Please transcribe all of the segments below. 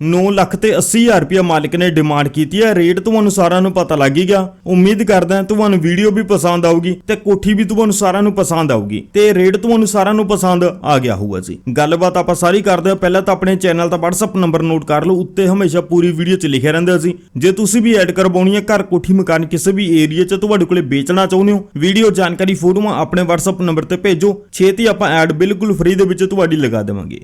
9 ਲੱਖ ਤੇ 80 ਹਜ਼ਾਰ ਰੁਪਇਆ ਮਾਲਕ ਨੇ ਡਿਮਾਂਡ ਕੀਤੀ ਹੈ। ਰੇਟ ਤੁਹਾਨੂੰ ਸਾਰਿਆਂ ਨੂੰ ਪਤਾ ਲੱਗ ਹੀ ਗਿਆ। ਉਮੀਦ ਕਰਦਾ ਤੁਹਾਨੂੰ ਵੀਡੀਓ ਵੀ ਪਸੰਦ ਆਊਗੀ ਤੇ ਕੋਠੀ ਵੀ ਤੁਹਾਨੂੰ ਸਾਰਿਆਂ ਨੂੰ ਪਸੰਦ ਆਊਗੀ ਤੇ ਰੇਟ ਤੁਹਾਨੂੰ ਸਾਰਿਆਂ ਨੂੰ ਪਸੰਦ ਆ ਗਿਆ ਹੋਊਗਾ ਜੀ। ਗੱਲਬਾਤ ਆਪਾਂ ਸਾਰੀ ਕਰਦੇ ਹਾਂ। ਪਹਿਲਾਂ ਤਾਂ ਆਪਣੇ ਚੈਨਲ ਦਾ WhatsApp ਨੰਬਰ ਨੋਟ ਕਰ ਲਓ। ਉੱਤੇ ਹਮੇਸ਼ਾ ਪੂਰੀ ਵੀਡੀਓ 'ਚ ਲਿਖਿਆ ਰਹਿੰਦਾ ਸੀ ਜੇ। ਤੁਸੀਂ ਵੀ ਐਡ ਕਰਵਾਉਣੀ ਹੈ, ਘਰ, ਕੋਠੀ, ਮਕਾਨ, ਕਿਸੇ ਵੀ ਏਰੀਆ 'ਚ ਤੁਹਾਡੇ ਕੋਲੇ ਵੇਚਣਾ ਚਾਹੁੰਦੇ ਹੋ ਵੀਡੀਓ ਜਾਣਕਾਰੀ ਫੋਟੋਆਂ ਆਪਣੇ WhatsApp ਨੰਬਰ ਤੇ ਭੇਜੋ। ਛੇਤੀ ਆਪਾਂ ਐਡ ਬਿਲਕੁਲ ਫ੍ਰੀ ਦੇ ਵਿੱਚ ਤੁਹਾਡੀ ਲਗਾ ਦੇਵਾਂਗੇ।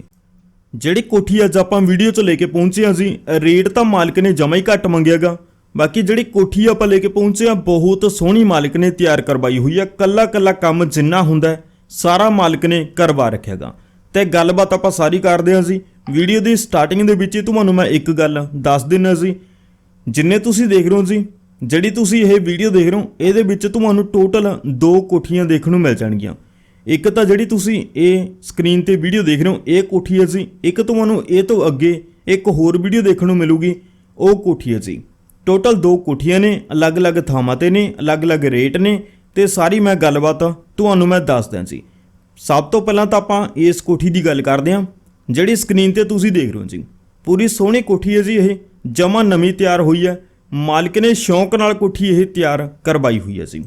ਜਿਹੜੀ ਕੋਠੀ ਅੱਜ ਆਪਾਂ ਵੀਡੀਓ 'ਚ ਲੈ ਕੇ ਪਹੁੰਚੇ ਹਾਂ ਜੀ ਰੇਟ ਤਾਂ ਮਾਲਕ ਨੇ ਜਮਾ ਹੀ ਘੱਟ ਮੰਗਿਆਗਾ। ਬਾਕੀ ਜਿਹੜੀ ਕੋਠੀ ਆਪਾਂ ਲੈ ਕੇ ਪਹੁੰਚੇ ਆ ਬਹੁਤ ਸੋਹਣੀ ਮਾਲਕ ਨੇ ਤਿਆਰ ਕਰਵਾਈ ਹੋਈ ਆ ਕੱਲਾ ਕੱਲਾ ਕੰਮ ਜਿੰਨਾ ਹੁੰਦਾ ਸਾਰਾ ਮਾਲਕ ਨੇ ਕਰਵਾ ਰੱਖਿਆਗਾ ਤੇ ਗੱਲਬਾਤ ਆਪਾਂ ਸਾਰੀ ਕਰਦੇ ਹਾਂ ਜੀ। ਵੀਡੀਓ ਦੀ ਸਟਾਰਟਿੰਗ ਦੇ ਵਿੱਚ ਹੀ ਤੁਹਾਨੂੰ ਮੈਂ ਇੱਕ ਗੱਲ ਦੱਸ ਦਿੰਨਾ ਸੀ ਜਿੰਨੇ ਤੁਸੀਂ ਦੇਖ ਰਹੇ ਹੋ ਜੀ, ਜਿਹੜੀ ਤੁਸੀਂ ਇਹ ਵੀਡੀਓ ਦੇਖ ਰਹੇ ਹੋ, ਇਹਦੇ ਵਿੱਚ ਤੁਹਾਨੂੰ ਟੋਟਲ ਦੋ ਕੋਠੀਆਂ ਦੇਖਣ ਨੂੰ ਮਿਲ ਜਾਣਗੀਆਂ। ਇੱਕ ਤਾਂ ਜਿਹੜੀ ਤੁਸੀਂ ਇਹ ਸਕਰੀਨ ਤੇ ਵੀਡੀਓ ਦੇਖ ਰਹੇ ਹੋ, ਇਹ ਕੋਠੀ ਹੈ ਜੀ। ਇੱਕ ਤੁਹਾਨੂੰ ਇਹ ਤੋਂ ਅੱਗੇ ਇੱਕ ਹੋਰ ਵੀਡੀਓ ਦੇਖਣ ਨੂੰ ਮਿਲੂਗੀ, ਉਹ ਕੋਠੀ ਹੈ ਜੀ। ਟੋਟਲ ਦੋ ਕੋਠੀਆਂ ਨੇ, ਅਲੱਗ-ਅਲੱਗ ਥਾਵਾਂ ਤੇ ਨੇ, ਅਲੱਗ-ਅਲੱਗ ਰੇਟ ਨੇ, ਤੇ ਸਾਰੀ ਮੈਂ ਗੱਲਬਾਤ ਤੁਹਾਨੂੰ ਮੈਂ ਦੱਸ ਦਿਆਂ ਜੀ। ਸਭ ਤੋਂ ਪਹਿਲਾਂ ਤਾਂ ਆਪਾਂ ਇਸ ਕੋਠੀ ਦੀ ਗੱਲ ਕਰਦੇ ਹਾਂ, ਜਿਹੜੀ ਸਕਰੀਨ ਤੇ ਤੁਸੀਂ ਦੇਖ ਰਹੇ ਹੋ ਜੀ। ਪੂਰੀ ਸੋਹਣੀ ਕੋਠੀ ਹੈ ਜੀ ਇਹ, ਜਮਾ ਨਵੀਂ ਤਿਆਰ ਹੋਈ ਹੈ। ਮਾਲਕ ਨੇ ਸ਼ੌਂਕ ਨਾਲ ਕੋਠੀ ਇਹ ਤਿਆਰ ਕਰਵਾਈ ਹੋਈ ਹੈ ਜੀ।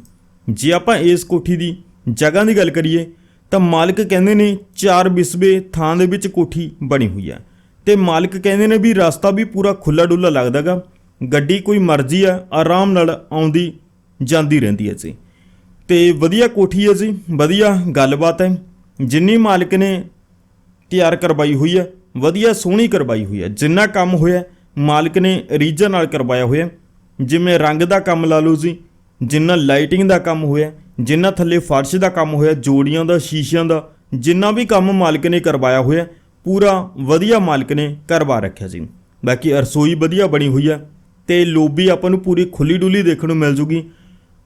ਜੇ ਆਪਾਂ ਇਸ ਕੋਠੀ ਦੀ ਜਗ੍ਹਾ ਦੀ ਗੱਲ ਕਰੀਏ ਤਾਂ ਮਾਲਕ ਕਹਿੰਦੇ ਨੇ ਚਾਰ ਬਿਸਵੇ ਥਾਂ ਦੇ ਵਿੱਚ ਕੋਠੀ ਬਣੀ ਹੋਈ ਹੈ ਤੇ ਮਾਲਕ ਕਹਿੰਦੇ ਨੇ ਵੀ ਰਸਤਾ ਵੀ ਪੂਰਾ ਖੁੱਲਾ ਡੁੱਲਾ ਲੱਗਦਾਗਾ ਗੱਡੀ ਕੋਈ ਮਰਜ਼ੀ ਆ ਆਰਾਮ ਨਾਲ ਆਉਂਦੀ ਜਾਂਦੀ ਰਹਿੰਦੀ ਹੈ ਜੀ। ਤੇ ਵਧੀਆ ਕੋਠੀ ਹੈ ਜੀ, ਵਧੀਆ ਗੱਲਬਾਤ ਹੈ, ਜਿੰਨੀ ਮਾਲਕ ਨੇ ਤਿਆਰ ਕਰਵਾਈ ਹੋਈ ਹੈ, ਵਧੀਆ ਸੋਹਣੀ ਕਰਵਾਈ ਹੋਈ ਹੈ, ਜਿੰਨਾ ਕੰਮ ਹੋਇਆ ਮਾਲਕ ਨੇ ਰੀਜਨ ਨਾਲ ਕਰਵਾਇਆ ਹੋਇਆ, ਜਿਵੇਂ ਰੰਗ ਦਾ ਕੰਮ ਲਾ ਲਓ ਜੀ, ਜਿੰਨਾ ਲਾਈਟਿੰਗ ਦਾ ਕੰਮ ਹੋਇਆ ਜਿਨ੍ਹਾਂ ਥੱਲੇ ਫਰਸ਼ ਦਾ ਕੰਮ ਹੋਇਆ, ਜੋੜੀਆਂ ਦਾ, ਸ਼ੀਸ਼ਿਆਂ ਦਾ, ਜਿੰਨਾ ਵੀ ਕੰਮ ਮਾਲਕ ਨੇ ਕਰਵਾਇਆ ਹੋਇਆ, ਪੂਰਾ ਵਧੀਆ ਮਾਲਕ ਨੇ ਕਰਵਾ ਰੱਖਿਆ ਸੀ। ਬਾਕੀ ਰਸੋਈ ਵਧੀਆ ਬਣੀ ਹੋਈ ਹੈ ਤੇ ਲੋਬੀ ਆਪਾਂ ਨੂੰ ਪੂਰੀ ਖੁੱਲੀ ਡੁੱਲੀ ਦੇਖਣ ਨੂੰ ਮਿਲ ਜੂਗੀ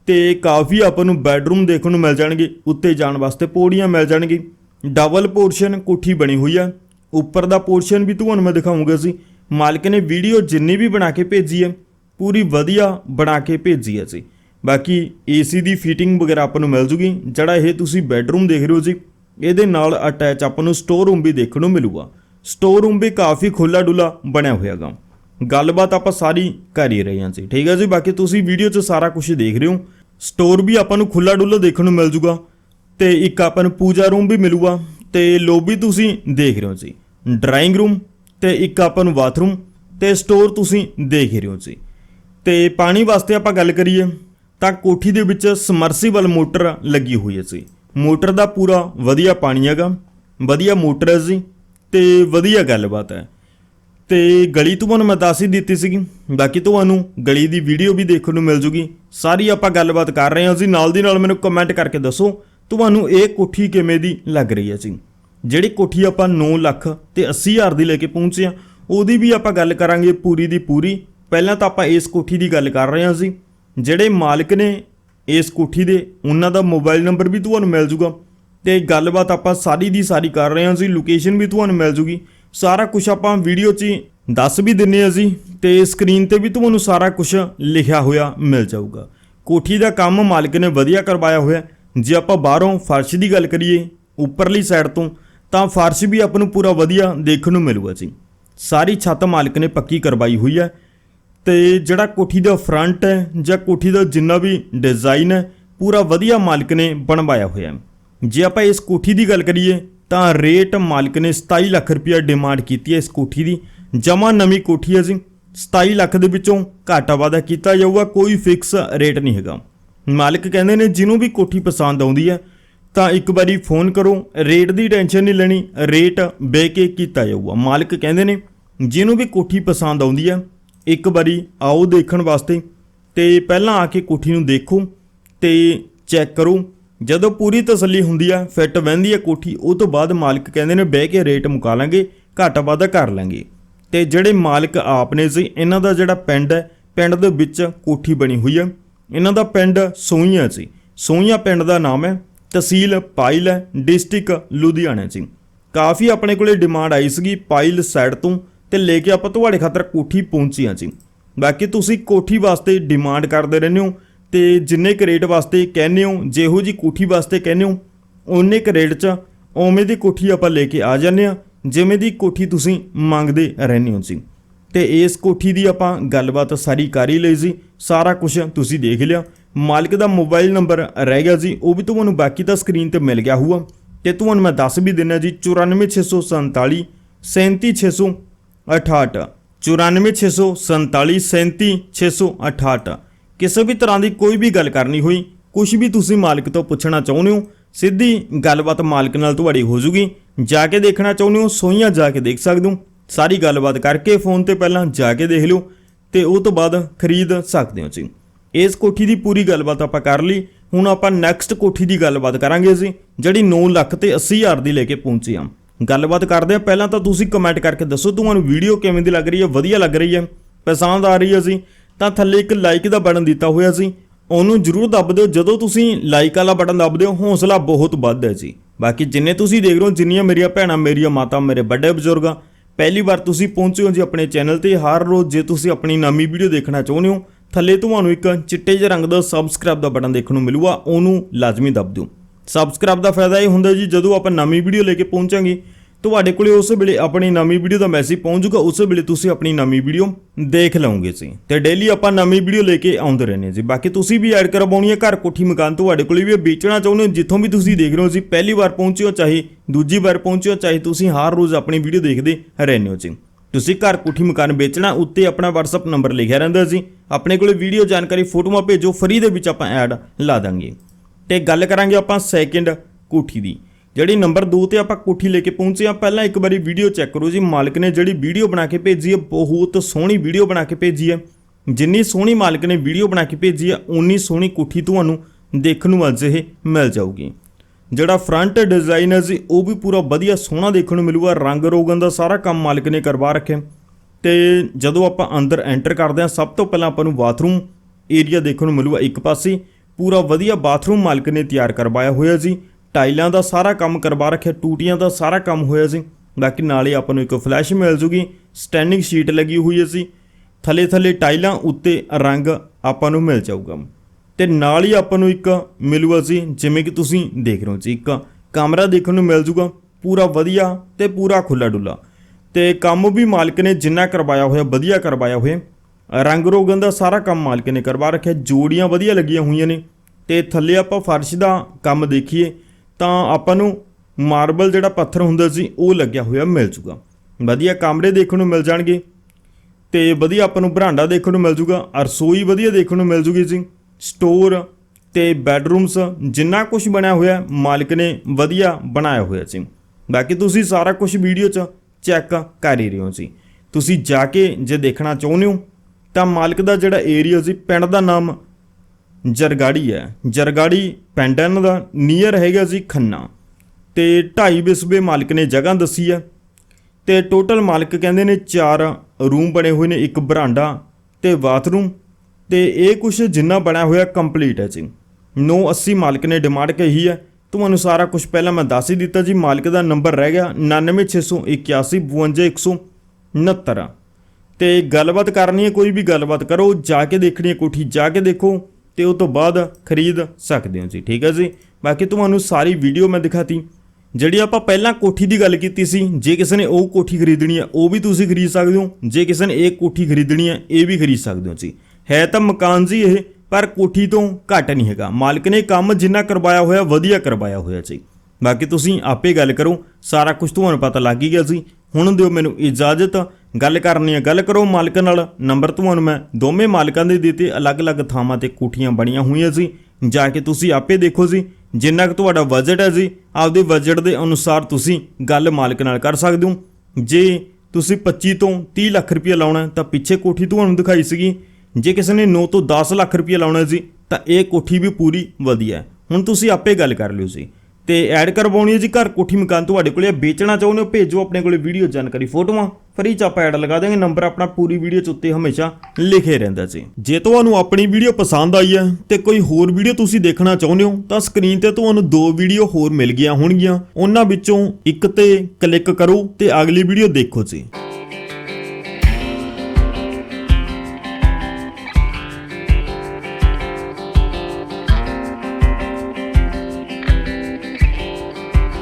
ਤੇ ਕਾਫੀ ਆਪਾਂ ਨੂੰ ਬੈੱਡਰੂਮ ਦੇਖਣ ਨੂੰ ਮਿਲ ਜਾਣਗੇ, ਉੱਤੇ ਜਾਣ ਵਾਸਤੇ ਪੌੜੀਆਂ ਮਿਲ ਜਾਣਗੀ। ਡਬਲ ਪੋਰਸ਼ਨ ਕੋਠੀ ਬਣੀ ਹੋਈ ਆ, ਉੱਪਰ ਦਾ ਪੋਰਸ਼ਨ ਵੀ ਤੁਹਾਨੂੰ ਮੈਂ ਦਿਖਾਉਂਗਾ ਸੀ ਮਾਲਕ ਨੇ ਵੀਡੀਓ ਜਿੰਨੀ ਵੀ ਬਣਾ ਕੇ ਭੇਜੀ ਹੈ ਪੂਰੀ ਵਧੀਆ ਬਣਾ ਕੇ ਭੇਜੀ ਹੈ ਜੀ। ਬਾਕੀ ਏਸੀ ਦੀ ਫਿਟਿੰਗ ਵਗੈਰਾ ਆਪਾਂ ਨੂੰ ਮਿਲ ਜੂਗੀ, ਜਿਹੜਾ ਇਹ ਤੁਸੀਂ ਬੈੱਡਰੂਮ ਦੇਖ ਰਹੇ ਹੋ ਜੀ, ਇਹਦੇ ਨਾਲ ਅਟੈਚ ਆਪਾਂ ਨੂੰ ਸਟੋਰ ਰੂਮ ਵੀ ਦੇਖਣ ਨੂੰ ਮਿਲੂਗਾ। ਸਟੋਰ ਰੂਮ ਵੀ ਕਾਫੀ ਖੁੱਲਾ ਡੁੱਲਾ ਬਣਿਆ ਹੋਇਆਗਾ ਗੱਲਬਾਤ ਆਪਾਂ ਸਾਰੀ ਕਰ ਹੀ ਰਹੇ ਹਾਂ ਜੀ, ਠੀਕ ਹੈ ਜੀ? ਬਾਕੀ ਤੁਸੀਂ ਵੀਡੀਓ 'ਚ ਸਾਰਾ ਕੁਝ ਦੇਖ ਰਹੇ ਹੋ। ਸਟੋਰ ਵੀ ਆਪਾਂ ਨੂੰ ਖੁੱਲਾ ਡੁੱਲਾ ਦੇਖਣ ਨੂੰ ਮਿਲ ਜੂਗਾ ਤੇ ਇੱਕ ਆਪਾਂ ਨੂੰ ਪੂਜਾ ਰੂਮ ਵੀ ਮਿਲੂਗਾ ਤੇ ਲੋਬੀ ਤੁਸੀਂ ਦੇਖ ਰਹੇ ਹੋ ਜੀ, ਡਰਾਇੰਗ ਰੂਮ ਤੇ ਇੱਕ ਆਪਾਂ ਨੂੰ ਬਾਥਰੂਮ ਤੇ ਸਟੋਰ ਤੁਸੀਂ ਦੇਖ ਰਹੇ ਹੋ ਜੀ। ਤੇ ਪਾਣੀ ਵਾਸਤੇ ਆਪਾਂ ਗੱਲ ਕਰੀਏ। ਤਾਂ ਕੋਠੀ ਦੇ ਵਿੱਚ ਸਮਰਸੀਬਲ ਮੋਟਰ ਲੱਗੀ ਹੋਈ ਹੈ ਜੀ। ਮੋਟਰ ਦਾ ਪੂਰਾ ਵਧੀਆ ਪਾਣੀ ਹੈਗਾ, ਵਧੀਆ ਮੋਟਰ ਹੈ ਜੀ ਤੇ ਵਧੀਆ ਗੱਲਬਾਤ ਹੈ। ਤੇ ਗਲੀ ਤੁਹਾਨੂੰ ਮੈਂ ਦੱਸ ਹੀ ਦਿੱਤੀ ਸੀਗੀ, ਬਾਕੀ ਤੁਹਾਨੂੰ ਗਲੀ ਦੀ ਵੀਡੀਓ ਵੀ ਦੇਖਣ ਨੂੰ ਮਿਲ ਜੂਗੀ। ਸਾਰੀ ਆਪਾਂ ਗੱਲਬਾਤ ਕਰ ਰਹੇ ਹਾਂ ਜੀ, ਨਾਲ ਦੀ ਨਾਲ ਮੈਨੂੰ ਕਮੈਂਟ ਕਰਕੇ ਦੱਸੋ ਤੁਹਾਨੂੰ ਇਹ ਕੋਠੀ ਕਿਵੇਂ ਦੀ ਲੱਗ ਰਹੀ ਹੈ ਜੀ। ਜਿਹੜੀ ਕੋਠੀ ਆਪਾਂ 9 ਲੱਖ ਤੇ 80 ਹਜ਼ਾਰ ਦੀ ਲੈ ਕੇ ਪਹੁੰਚੇ ਆ ਉਹਦੀ ਵੀ ਆਪਾਂ ਗੱਲ ਕਰਾਂਗੇ ਪੂਰੀ ਦੀ ਪੂਰੀ। ਪਹਿਲਾਂ ਤਾਂ ਆਪਾਂ ਇਸ ਕੋਠੀ ਦੀ ਗੱਲ ਕਰ ਰਹੇ ਹਾਂ ਜੀ। ਜਿਹੜੇ ਮਾਲਕ ਨੇ ਇਸ ਕੋਠੀ ਦੇ, ਉਹਨਾਂ ਦਾ ਮੋਬਾਈਲ ਨੰਬਰ ਵੀ ਤੁਹਾਨੂੰ ਮਿਲ ਜੂਗਾ। ਤੇ ਗੱਲਬਾਤ ਆਪਾਂ ਸਾਰੀ ਦੀ ਸਾਰੀ ਕਰ ਰਹੇ ਹਾਂ ਜੀ ਲੋਕੇਸ਼ਨ ਵੀ ਤੁਹਾਨੂੰ ਮਿਲ ਜੂਗੀ। ਸਾਰਾ ਕੁਝ ਆਪਾਂ ਵੀਡੀਓ 'ਚ ਹੀ ਦੱਸ ਵੀ ਦਿੰਨੇ ਆ ਜੀ, ਤੇ ਸਕਰੀਨ ਤੇ ਵੀ ਤੁਹਾਨੂੰ ਸਾਰਾ ਕੁਝ ਲਿਖਿਆ ਹੋਇਆ ਮਿਲ ਜਾਊਗਾ। ਕੋਠੀ ਦਾ ਕੰਮ ਮਾਲਕ ਨੇ ਵਧੀਆ ਕਰਵਾਇਆ ਹੋਇਆ। ਜੇ ਆਪਾਂ ਬਾਹਰੋਂ ਫਰਸ਼ ਦੀ ਗੱਲ ਕਰੀਏ, ਉੱਪਰਲੀ ਸਾਈਡ ਤੋਂ, ਤਾਂ ਫਰਸ਼ ਵੀ ਆਪਾਂ ਨੂੰ ਪੂਰਾ ਵਧੀਆ ਦੇਖਣ ਨੂੰ ਮਿਲੂਗਾ ਜੀ। ਸਾਰੀ ਛੱਤ ਮਾਲਕ ਨੇ ਪੱਕੀ ਕਰਵਾਈ ਹੋਈ ਹੈ। ਤੇ ਜਿਹੜਾ ਕੋਠੀ ਦਾ ਫਰੰਟ ਹੈ ਜਾਂ ਕੋਠੀ ਦਾ ਜਿੰਨਾ ਵੀ ਡਿਜ਼ਾਈਨ ਹੈ, ਪੂਰਾ ਵਧੀਆ ਮਾਲਕ ਨੇ ਬਣਵਾਇਆ ਹੋਇਆ ਹੈ। ਜੇ ਆਪਾਂ ਇਸ ਕੋਠੀ ਦੀ ਗੱਲ ਕਰੀਏ, ਤਾਂ ਰੇਟ ਮਾਲਕ ਨੇ 27 ਲੱਖ ਰੁਪਇਆ ਡਿਮਾਂਡ ਕੀਤੀ ਹੈ ਇਸ ਕੋਠੀ ਦੀ। ਜਮਾ ਨਵੀਂ ਕੋਠੀ ਹੈ ਜੀ। 27 ਲੱਖ ਦੇ ਵਿੱਚੋਂ ਘਾਟਾ ਵਾਧਾ ਕੀਤਾ ਜਾਊਗਾ, ਕੋਈ ਫਿਕਸ ਰੇਟ ਨਹੀਂ ਹੈਗਾ। ਮਾਲਕ ਕਹਿੰਦੇ ਨੇ, ਜਿਹਨੂੰ ਵੀ ਕੋਠੀ ਪਸੰਦ ਆਉਂਦੀ ਹੈ, ਤਾਂ ਇੱਕ ਵਾਰੀ ਫੋਨ ਕਰੋ ਰੇਟ ਦੀ ਟੈਨਸ਼ਨ ਨਹੀਂ ਲੈਣੀ ਰੇਟ ਬੇ ਕੇ ਕੀਤਾ ਜਾਊਗਾ। ਮਾਲਕ ਕਹਿੰਦੇ ਨੇ, ਜਿਹਨੂੰ ਵੀ ਕੋਠੀ ਪਸੰਦ ਆਉਂਦੀ ਹੈ ਇੱਕ ਵਾਰੀ ਆਓ ਦੇਖਣ ਵਾਸਤੇ ਤੇ ਪਹਿਲਾਂ ਆ ਕੇ ਕੋਠੀ ਨੂੰ ਦੇਖੋ ਤੇ ਚੈੱਕ ਕਰੋ। ਜਦੋਂ ਪੂਰੀ ਤਸੱਲੀ ਹੁੰਦੀ ਆ, ਫਿੱਟ ਵਹਿੰਦੀ ਆ ਕੋਠੀ, ਉਹ ਤੋਂ ਬਾਅਦ ਮਾਲਕ ਕਹਿੰਦੇ ਨੇ, ਬਹਿ ਕੇ ਰੇਟ ਮੁਕਾ ਲਾਂਗੇ, ਘਾਟਾ ਵਾਧਾ ਕਰ ਲਾਂਗੇ। ਤੇ ਜਿਹੜੇ ਮਾਲਕ ਆਪ ਨੇ ਸੀ, ਇਹਨਾਂ ਦਾ ਜਿਹੜਾ ਪਿੰਡ ਹੈ, ਪਿੰਡ ਦੇ ਵਿੱਚ ਕੋਠੀ ਬਣੀ ਹੋਈ ਹੈ ਇਹਨਾਂ ਦਾ ਪਿੰਡ ਸੋਈਆਂ ਸੀ। ਸੋਈਆਂ ਪਿੰਡ ਦਾ ਨਾਮ ਹੈ, ਤਹਿਸੀਲ ਪਾਇਲ ਹੈ, ਡਿਸਟ੍ਰਿਕਟ ਲੁਧਿਆਣਾ ਸੀ। ਕਾਫੀ ਆਪਣੇ ਕੋਲੇ ਡਿਮਾਂਡ ਆਈ ਸੀਗੀ ਪਾਇਲ ਸਾਈਡ ਤੋਂ। ਤੇ ਲੈ ਕੇ ਆਪਾਂ ਤੁਹਾਡੇ ਖਾਤਰ ਕੋਠੀ ਪਹੁੰਚੀਆਂ ਜੀ। ਬਾਕੀ ਤੁਸੀਂ ਕੋਠੀ ਵਾਸਤੇ ਡਿਮਾਂਡ ਕਰਦੇ ਰਹਿੰਦੇ ਹੋ ਤੇ ਜਿੰਨੇ ਕੁ ਰੇਟ ਵਾਸਤੇ ਕਹਿੰਦੇ ਹੋ, ਜਿਹੋ ਜੀ ਕੋਠੀ ਵਾਸਤੇ ਕਹਿੰਦੇ ਹੋ, ਓਨੇ ਕੁ ਰੇਟ 'ਚ ਉਵੇਂ ਦੀ ਕੋਠੀ ਆਪਾਂ ਲੈ ਕੇ ਆ ਜਾਂਦੇ ਆ ਜਿਵੇਂ ਦੀ ਕੋਠੀ ਤੁਸੀਂ ਮੰਗਦੇ ਰਹਿੰਦੇ ਹੋ ਜੀ। ਤੇ ਇਸ ਕੋਠੀ ਦੀ ਆਪਾਂ ਗੱਲਬਾਤ ਸਾਰੀ ਕਰ ਹੀ ਲਈ ਜੀ, ਸਾਰਾ ਕੁਝ ਤੁਸੀਂ ਦੇਖ ਲਿਆ। ਮਾਲਕ ਦਾ ਮੋਬਾਈਲ ਨੰਬਰ ਰਹਿ ਗਿਆ ਜੀ, ਉਹ ਵੀ ਤੁਹਾਨੂੰ ਬਾਕੀ ਤਾਂ ਸਕਰੀਨ ਤੇ ਮਿਲ ਗਿਆ ਹੋਊਗਾ। ਤੇ ਤੁਹਾਨੂੰ ਮੈਂ ਦੱਸ ਵੀ ਦਿੰਨਾ ਜੀ 94647 37668 94647 37668 ਕਿਸੇ ਵੀ ਤਰ੍ਹਾਂ ਦੀ ਕੋਈ ਵੀ ਗੱਲ ਕਰਨੀ ਹੋਈ ਕੁਝ ਵੀ ਤੁਸੀਂ ਮਾਲਕ ਤੋਂ ਪੁੱਛਣਾ ਚਾਹੁੰਦੇ ਹੋ, ਸਿੱਧੀ ਗੱਲਬਾਤ ਮਾਲਕ ਨਾਲ ਤੁਹਾਡੀ ਹੋ ਜੂਗੀ। ਜਾ ਕੇ ਦੇਖਣਾ ਚਾਹੁੰਦੇ ਹੋ, ਸੋਈਆਂ ਜਾ ਕੇ ਦੇਖ ਸਕਦੇ ਹੋ। ਸਾਰੀ ਗੱਲਬਾਤ ਕਰਕੇ ਫੋਨ ਤੇ ਪਹਿਲਾਂ ਜਾ ਕੇ ਦੇਖ ਲਿਓ ਤੇ ਉਹ ਤੋਂ ਬਾਅਦ ਖਰੀਦ ਸਕਦੇ ਹੋ ਜੀ। ਇਸ ਕੋਠੀ ਦੀ ਪੂਰੀ ਗੱਲਬਾਤ ਆਪਾਂ ਕਰ ਲਈ। ਹੁਣ ਆਪਾਂ ਨੈਕਸਟ ਕੋਠੀ ਦੀ ਗੱਲਬਾਤ ਕਰਾਂਗੇ ਜੀ, ਜਿਹੜੀ 9 ਲੱਖ ਤੇ 80 ਹਜ਼ਾਰ ਦੀ ਲੈ ਕੇ ਪਹੁੰਚੀ ਆ ਗੱਲਬਾਤ ਕਰਦੇ ਆ ਪਹਿਲਾਂ ਤਾਂ ਤੁਸੀਂ ਕਮੈਂਟ ਕਰਕੇ ਦੱਸੋ ਤੁਹਾਨੂੰ ਵੀਡੀਓ ਕਿਵੇਂ ਦੀ ਲੱਗ ਰਹੀ ਹੈ, ਵਧੀਆ ਲੱਗ ਰਹੀ ਹੈ, ਪਸੰਦ ਆ ਰਹੀ ਹੈ ਜੀ ਤਾਂ ਥੱਲੇ ਇੱਕ ਲਾਈਕ ਦਾ ਬਟਨ ਦਿੱਤਾ ਹੋਇਆ ਸੀ। ਉਹਨੂੰ ਜਰੂਰ ਦੱਬ ਦਿਓ। ਜਦੋਂ ਤੁਸੀਂ ਲਾਈਕ ਵਾਲਾ ਬਟਨ ਦੱਬਦੇ ਹੋ ਹੌਸਲਾ ਬਹੁਤ ਵੱਧ ਹੈ ਜੀ। ਬਾਕੀ ਜਿੰਨੇ ਤੁਸੀਂ ਦੇਖ ਰਹੇ ਹੋ, ਜਿੰਨੀਆਂ ਮੇਰੀਆਂ ਭੈਣਾਂ, ਮੇਰੀਆਂ ਮਾਤਾ, ਮੇਰੇ ਵੱਡੇ ਬਜ਼ੁਰਗਾਂ ਪਹਿਲੀ ਵਾਰ ਤੁਸੀਂ ਪਹੁੰਚੇ ਹੋ ਜੀ ਆਪਣੇ ਚੈਨਲ ਤੇ, ਹਰ ਰੋਜ਼ ਜੇ ਤੁਸੀਂ ਆਪਣੀ ਨਵੀਂ ਵੀਡੀਓ ਦੇਖਣਾ ਚਾਹੁੰਦੇ ਹੋ, ਥੱਲੇ ਤੁਹਾਨੂੰ ਇੱਕ ਚਿੱਟੇ ਜਿਹੇ ਰੰਗ ਦਾ ਸਬਸਕ੍ਰਾਈਬ ਦਾ ਬਟਨ ਦੇਖਣ ਨੂੰ ਮਿਲੂਗਾ, ਉਹਨੂੰ ਲਾਜ਼ਮੀ ਦੱਬ ਦਿਓ। ਸਬਸਕ੍ਰਾਈਬ ਦਾ ਫਾਇਦਾ ਇਹ ਹੁੰਦਾ ਜੀ, ਜਦੋਂ ਆਪਾਂ ਨਵੀਂ ਵੀਡੀਓ ਲੈ ਕੇ ਪਹੁੰਚਾਂਗੇ ਤੁਹਾਡੇ ਕੋਲੇ ਉਸ ਵੇਲੇ ਆਪਣੀ ਨਵੀਂ ਵੀਡੀਓ ਦਾ ਮੈਸੇਜ ਪਹੁੰਚੂਗਾ, ਉਸ ਵੇਲੇ ਤੁਸੀਂ ਆਪਣੀ ਨਵੀਂ ਵੀਡੀਓ ਦੇਖ ਲਓਗੇ ਸੀ ਤੇ ਡੇਲੀ ਆਪਾਂ ਨਵੀਂ ਵੀਡੀਓ ਲੈ ਕੇ ਆਉਂਦੇ ਰਹਿੰਦੇ ਹਾਂ ਜੀ। ਬਾਕੀ ਤੁਸੀਂ ਵੀ ਐਡ ਕਰਵਾਉਣੀ ਹੈ ਘਰ ਕੋਠੀ ਮਕਾਨ ਤੁਹਾਡੇ ਕੋਲੇ ਵੀ ਵੇਚਣਾ ਚਾਹੁੰਦੇ ਹੋ, ਜਿੱਥੋਂ ਵੀ ਤੁਸੀਂ ਦੇਖ ਰਹੇ ਹੋ ਜੀ, ਪਹਿਲੀ ਵਾਰ ਪਹੁੰਚਿਓ ਚਾਹੇ ਦੂਜੀ ਵਾਰ ਪਹੁੰਚਿਓ ਚਾਹੇ ਤੁਸੀਂ ਹਰ ਰੋਜ਼ ਆਪਣੀ ਵੀਡੀਓ ਦੇਖਦੇ ਰਹਿੰਦੇ ਹੋ ਜੀ। ਤੁਸੀਂ ਘਰ ਕੋਠੀ ਮਕਾਨ ਵੇਚਣਾ, ਉੱਤੇ ਆਪਣਾ WhatsApp ਨੰਬਰ ਲਿਖਿਆ ਰਹਿੰਦਾ ਜੀ। ਆਪਣੇ ਕੋਲੇ ਵੀਡੀਓ ਜਾਣਕਾਰੀ, ਫੋਟੋਆਂ ਭੇਜੋ ਫਰੀ ਦੇ ਵਿੱਚ ਆਪਾਂ ਐਡ ਲਾ ਦਾਂਗੇ। ਤੇ ਗੱਲ ਕਰਾਂਗੇ ਆਪਾਂ ਸੈਕਿੰਡ ਕੋਠੀ ਦੀ। ਜਿਹੜੀ ਨੰਬਰ 2 ਤੇ ਆਪਾਂ ਕੋਠੀ ਲੈ ਕੇ ਪਹੁੰਚੇ ਆ ਪਹਿਲਾਂ ਇੱਕ ਵਾਰੀ ਵੀਡੀਓ ਚੈੱਕ ਕਰੋ ਜੀ, ਮਾਲਕ ਨੇ ਜਿਹੜੀ ਵੀਡੀਓ ਬਣਾ ਕੇ ਭੇਜੀ ਹੈ, ਬਹੁਤ ਸੋਹਣੀ ਵੀਡੀਓ ਬਣਾ ਕੇ ਭੇਜੀ ਹੈ। ਜਿੰਨੀ ਸੋਹਣੀ ਮਾਲਕ ਨੇ ਵੀਡੀਓ ਬਣਾ ਕੇ ਭੇਜੀ ਹੈ ਉਨੀ ਸੋਹਣੀ ਕੋਠੀ ਤੁਹਾਨੂੰ ਦੇਖਣ ਨੂੰ ਅੱਜ ਇਹ ਮਿਲ ਜਾਊਗੀ। ਜਿਹੜਾ ਫਰੰਟ ਡਿਜ਼ਾਈਨ ਹੈ ਜੀ ਉਹ ਵੀ ਪੂਰਾ ਵਧੀਆ ਸੋਹਣਾ ਦੇਖਣ ਨੂੰ ਮਿਲੂਗਾ, ਰੰਗ ਰੋਗਨ ਦਾ ਸਾਰਾ ਕੰਮ ਮਾਲਕ ਨੇ ਕਰਵਾ ਰੱਖਿਆ। ਤੇ ਜਦੋਂ ਆਪਾਂ ਅੰਦਰ ਐਂਟਰ ਕਰਦੇ ਹਾਂ, ਸਭ ਤੋਂ ਪਹਿਲਾਂ ਆਪਾਂ ਨੂੰ ਬਾਥਰੂਮ ਏਰੀਆ ਦੇਖਣ ਨੂੰ ਮਿਲੂਗਾ ਇੱਕ ਪਾਸੇ ਪੂਰਾ ਵਧੀਆ ਬਾਥਰੂਮ ਮਾਲਕ ਨੇ ਤਿਆਰ ਕਰਵਾਇਆ ਹੋਇਆ ਜੀ ਟਾਈਲਾਂ ਦਾ ਸਾਰਾ ਕੰਮ ਕਰਵਾ ਰੱਖਿਆ, ਟੂਟੀਆਂ ਦਾ ਸਾਰਾ ਕੰਮ ਹੋਇਆ ਸੀ। ਬਾਕੀ ਨਾਲੇ ਆਪਾਂ ਨੂੰ ਇੱਕ ਫਲੈਸ਼ ਮਿਲ ਜੂਗੀ, ਸਟੈਂਡਿੰਗ ਸ਼ੀਟ ਲੱਗੀ ਹੋਈ ਹੈ ਸੀ। ਥੱਲੇ ਥੱਲੇ ਟਾਈਲਾਂ ਉੱਤੇ ਰੰਗ ਆਪਾਂ ਨੂੰ ਮਿਲ ਜਾਊਗਾ। ਤੇ ਨਾਲ ਹੀ ਆਪਾਂ ਨੂੰ ਇੱਕ ਮਿਲੂਗਾ ਸੀ, ਜਿਵੇਂ ਕਿ ਤੁਸੀਂ ਦੇਖ ਰਹੇ ਹੋ ਜੀ। ਇੱਕ ਕਮਰਾ ਦੇਖਣ ਨੂੰ ਮਿਲ ਜੂਗਾ, ਪੂਰਾ ਵਧੀਆ ਤੇ ਪੂਰਾ ਖੁੱਲਾ ਡੁੱਲਾ ਤੇ ਕੰਮ ਵੀ ਮਾਲਕ ਨੇ ਜਿੰਨਾ ਕਰਵਾਇਆ ਹੋਇਆ, ਵਧੀਆ ਕਰਵਾਇਆ ਹੋਇਆ। ਰੰਗ ਰੋਗਨ ਦਾ ਸਾਰਾ ਕੰਮ ਮਾਲਕ ਨੇ ਕਰਵਾ ਰੱਖਿਆ। ਜੋੜੀਆਂ ਵਧੀਆ ਲੱਗੀਆਂ ਹੋਈਆਂ ਨੇ ਤੇ ਥੱਲੇ ਆਪਾਂ ਫਰਸ਼ ਦਾ ਕੰਮ ਦੇਖੀਏ ਤਾਂ ਆਪਾਂ ਨੂੰ ਮਾਰਬਲ ਜਿਹੜਾ ਪੱਥਰ ਹੁੰਦਾ ਸੀ, ਉਹ ਲੱਗਿਆ ਹੋਇਆ ਮਿਲ ਜੂਗਾ। ਵਧੀਆ ਕਮਰੇ ਦੇਖਣ ਨੂੰ ਮਿਲ ਜਾਣਗੇ ਤੇ ਵਧੀਆ ਆਪਾਂ ਨੂੰ ਬਰਾਂਡਾ ਦੇਖਣ ਨੂੰ ਮਿਲ ਜੂਗਾ। ਰਸੋਈ ਵਧੀਆ ਦੇਖਣ ਨੂੰ ਮਿਲ ਜੂਗੀ ਜੀ। ਸਟੋਰ ਤੇ ਬੈੱਡਰੂਮਸ ਜਿੰਨਾ ਕੁਝ ਬਣਿਆ ਹੋਇਆ ਮਾਲਕ ਨੇ ਵਧੀਆ ਬਣਾਇਆ ਹੋਇਆ ਸੀ ਬਾਕੀ ਤੁਸੀਂ ਸਾਰਾ ਕੁਝ ਵੀਡੀਓ 'ਚ ਚੈੱਕ ਕਰ ਹੀ ਰਹੇ ਹੋ ਜੀ। ਤੁਸੀਂ ਜਾ ਕੇ ਜੇ ਦੇਖਣਾ ਚਾਹੁੰਦੇ ਹੋ ਤਾਂ ਮਾਲਕ ਦਾ ਜਿਹੜਾ ਏਰੀਆ ਸੀ, ਪਿੰਡ ਦਾ ਨਾਮ ਜਰਗਾੜੀ ਹੈ। ਜਰਗਾੜੀ ਪਿੰਡ ਇਹਨਾਂ ਦਾ ਨੀਅਰ ਹੈਗਾ ਜੀ ਖੰਨਾ। ਤੇ 2.5 ਬਿਸਬੇ ਮਾਲਕ ਨੇ ਜਗ੍ਹਾ ਦੱਸੀ ਹੈ। ਤੇ ਟੋਟਲ ਮਾਲਕ ਕਹਿੰਦੇ ਨੇ 4 ਰੂਮ ਬਣੇ ਹੋਏ ਨੇ, ਇੱਕ ਬਰਾਂਡਾ ਤੇ ਬਾਥਰੂਮ ਤੇ ਇਹ ਕੁਛ ਜਿੰਨਾ ਬਣਿਆ ਹੋਇਆ ਕੰਪਲੀਟ ਹੈ ਜੀ। 980 ਮਾਲਕ ਨੇ ਡਿਮਾਂਡ ਕਹੀ ਹੈ। ਤੁਹਾਨੂੰ ਸਾਰਾ ਕੁਝ ਪਹਿਲਾਂ ਮੈਂ ਦੱਸ ਹੀ ਦਿੱਤਾ ਜੀ। ਮਾਲਕ ਦਾ ਨੰਬਰ ਰਹਿ ਗਿਆ 9961855169 ਤੇ ਗੱਲਬਾਤ ਕਰਨੀ ਹੈ, ਕੋਈ ਵੀ ਗੱਲਬਾਤ ਕਰੋ, ਜਾ ਕੇ ਦੇਖਣੀ ਹੈ ਕੋਠੀ, ਜਾ ਕੇ ਦੇਖੋ ਤੇ ਉਹ ਤੋਂ ਬਾਅਦ ਖਰੀਦ ਸਕਦੇ ਹੋ ਜੀ, ਠੀਕ ਹੈ ਜੀ? ਬਾਕੀ ਤੁਹਾਨੂੰ ਸਾਰੀ ਵੀਡੀਓ ਮੈਂ ਦਿਖਾਤੀ। ਜਿਹੜੀ ਆਪਾਂ ਪਹਿਲਾਂ ਕੋਠੀ ਦੀ ਗੱਲ ਕੀਤੀ ਸੀ, ਜੇ ਕਿਸੇ ਨੇ ਉਹ ਕੋਠੀ ਖਰੀਦਣੀ ਹੈ, ਉਹ ਵੀ ਤੁਸੀਂ ਖਰੀਦ ਸਕਦੇ ਹੋ। ਜੇ ਕਿਸੇ ਨੇ ਇਹ ਕੋਠੀ ਖਰੀਦਣੀ ਹੈ, ਇਹ ਵੀ ਖਰੀਦ ਸਕਦੇ ਹੋ ਜੀ। ਹੈ ਤਾਂ ਮਕਾਨ ਜੀ ਇਹ, ਪਰ ਕੋਠੀ ਤੋਂ ਘੱਟ ਨਹੀਂ ਹੈਗਾ। ਮਾਲਕ ਨੇ ਕੰਮ ਜਿੰਨਾ ਕਰਵਾਇਆ ਹੋਇਆ, ਵਧੀਆ ਕਰਵਾਇਆ ਹੋਇਆ ਜੀ। ਬਾਕੀ ਤੁਸੀਂ ਆਪੇ ਗੱਲ ਕਰੋ, ਸਾਰਾ ਕੁਝ ਤੁਹਾਨੂੰ ਪਤਾ ਲੱਗ ਹੀ ਗਿਆ ਸੀ ਹੁਣ ਦਿਓ ਮੈਨੂੰ ਇਜਾਜ਼ਤ। ਗੱਲ ਕਰਨੀ ਹੈ, ਗੱਲ ਕਰੋ ਮਾਲਕ ਨਾਲ। ਨੰਬਰ ਤੁਹਾਨੂੰ ਮੈਂ ਦੋਵੇਂ ਮਾਲਕਾਂ ਦੇ ਦਿੱਤੇ, ਅਲੱਗ-ਅਲੱਗ ਥਾਵਾਂ ਤੇ ਕੋਠੀਆਂ ਬਣੀਆਂ ਹੋਈਆਂ ਸੀ। ਜਾ ਕੇ ਤੁਸੀਂ ਆਪੇ ਦੇਖੋ ਜੀ ਜਿੰਨਾ ਕੁ ਤੁਹਾਡਾ ਬਜਟ ਹੈ ਜੀ, ਆਪਦੇ ਬਜਟ ਦੇ ਅਨੁਸਾਰ ਤੁਸੀਂ ਗੱਲ ਮਾਲਕ ਨਾਲ ਕਰ ਸਕਦੇ ਹੋ। ਜੇ ਤੁਸੀਂ 25 ਤੋਂ 30 ਲੱਖ ਰੁਪਏ ਲਾਉਣਾ ਤਾਂ ਪਿੱਛੇ ਕੋਠੀ ਤੁਹਾਨੂੰ ਦਿਖਾਈ ਸੀਗੀ। ਜੇ ਕਿਸੇ ਨੇ 9 ਤੋਂ 10 ਲੱਖ ਰੁਪਏ ਲਾਉਣਾ ਜੀ, ਤਾਂ ਇਹ ਕੋਠੀ ਵੀ ਪੂਰੀ ਵਧੀਆ ਹੁਣ ਤੁਸੀਂ ਆਪੇ ਗੱਲ ਕਰ ਲਿਓ ਜੀ। ਤੇ ਐਡ ਕਰਵਾਉਣੀ ਹੈ ਜੀ ਘਰ ਕੋਠੀ ਮਕਾਨ ਤੁਹਾਡੇ ਕੋਲੇ ਹੈ, ਵੇਚਣਾ ਚਾਹੁੰਦੇ ਹੋ ਭੇਜੋ ਆਪਣੇ ਕੋਲੇ ਵੀਡੀਓ ਜਾਣਕਾਰੀ ਫੋਟੋਆਂ। ਫਰੀ ਚ ਆਪਾਂ ਐਡ ਲਗਾ ਦੇਵਾਂਗੇ ਨੰਬਰ ਆਪਣਾ ਪੂਰੀ ਵੀਡੀਓ ਚ ਉੱਤੇ ਹਮੇਸ਼ਾ ਲਿਖੇ ਰਹਿੰਦਾ ਜੀ। ਜੇ ਤੁਹਾਨੂੰ ਆਪਣੀ ਵੀਡੀਓ ਪਸੰਦ ਆਈ ਹੈ ਤੇ ਕੋਈ ਹੋਰ ਵੀਡੀਓ ਤੁਸੀਂ ਦੇਖਣਾ ਚਾਹੁੰਦੇ ਹੋ ਤਾਂ ਸਕਰੀਨ ਤੇ ਤੁਹਾਨੂੰ ਦੋ ਵੀਡੀਓ ਹੋਰ ਮਿਲ ਗਈਆਂ ਹੋਣਗੀਆਂ। ਉਹਨਾਂ ਵਿੱਚੋਂ ਇੱਕ ਤੇ ਕਲਿੱਕ ਕਰੋ ਤੇ ਅਗਲੀ ਵੀਡੀਓ ਦੇਖੋ ਜੀ।